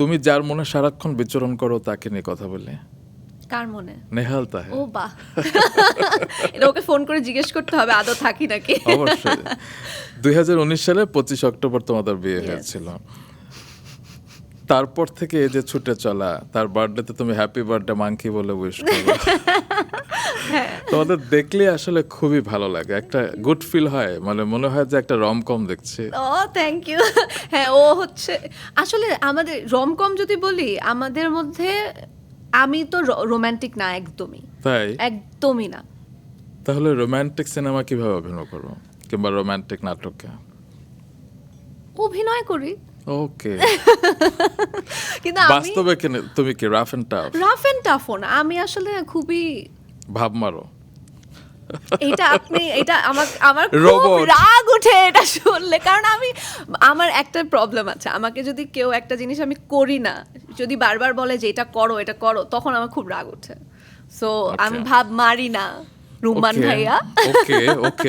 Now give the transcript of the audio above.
তুমি যার মনে সারাক্ষণ বিচরণ করো তাকে নিয়ে কথা বলে কার মনে? নেহাল তাহে ও বাহ। এটা ওকে ফোন করে জিজ্ঞেস করতে হবে আদৌ থাকি নাকি? অবশ্যই। দুই হাজার উনিশ সালে পঁচিশ অক্টোবর তোমাদের বিয়ে হয়েছিল। তারপর থেকে এই যে ছুটে চলা তার বার্থডেতে তুমি হ্যাপি বার্থডে মাঙ্কি বলে উইশ করো তোমাদের দেখলে আসলে খুবই ভালো লাগে একটা গুড ফিল হয় মানে মনে হয় যে একটা রমকম দেখছি। ও থ্যাংক ইউ হ্যাঁ ও হচ্ছে আসলে আমাদের রমকম যদি বলি আমাদের মধ্যে আমি তো রোমান্টিক না একদমই। তাই? একদমই না। তাহলে রোমান্টিক সিনেমা কীভাবে অভিনয় করো কিংবা রোমান্টিক নাটকে? অভিনয় করি। ওকে কিন্তু আমি বাস্তবে কেন- তুমি কি rough and tough rough and tough না। আমি আসলে খুবই ভাব মারো। এটা আপনি এটা আমার আমার খুব রাগ উঠে এটা শুনলে। কারণ আমি আমার একটা প্রবলেম আছে। আমাকে যদি কেউ একটা জিনিস আমি করি না যদি বারবার বলে যে এটা করো এটা করো তখন আমার খুব রাগ ওঠে সো আমি ভাব মারি না রুম্মান ভাইয়া। ওকে ওকে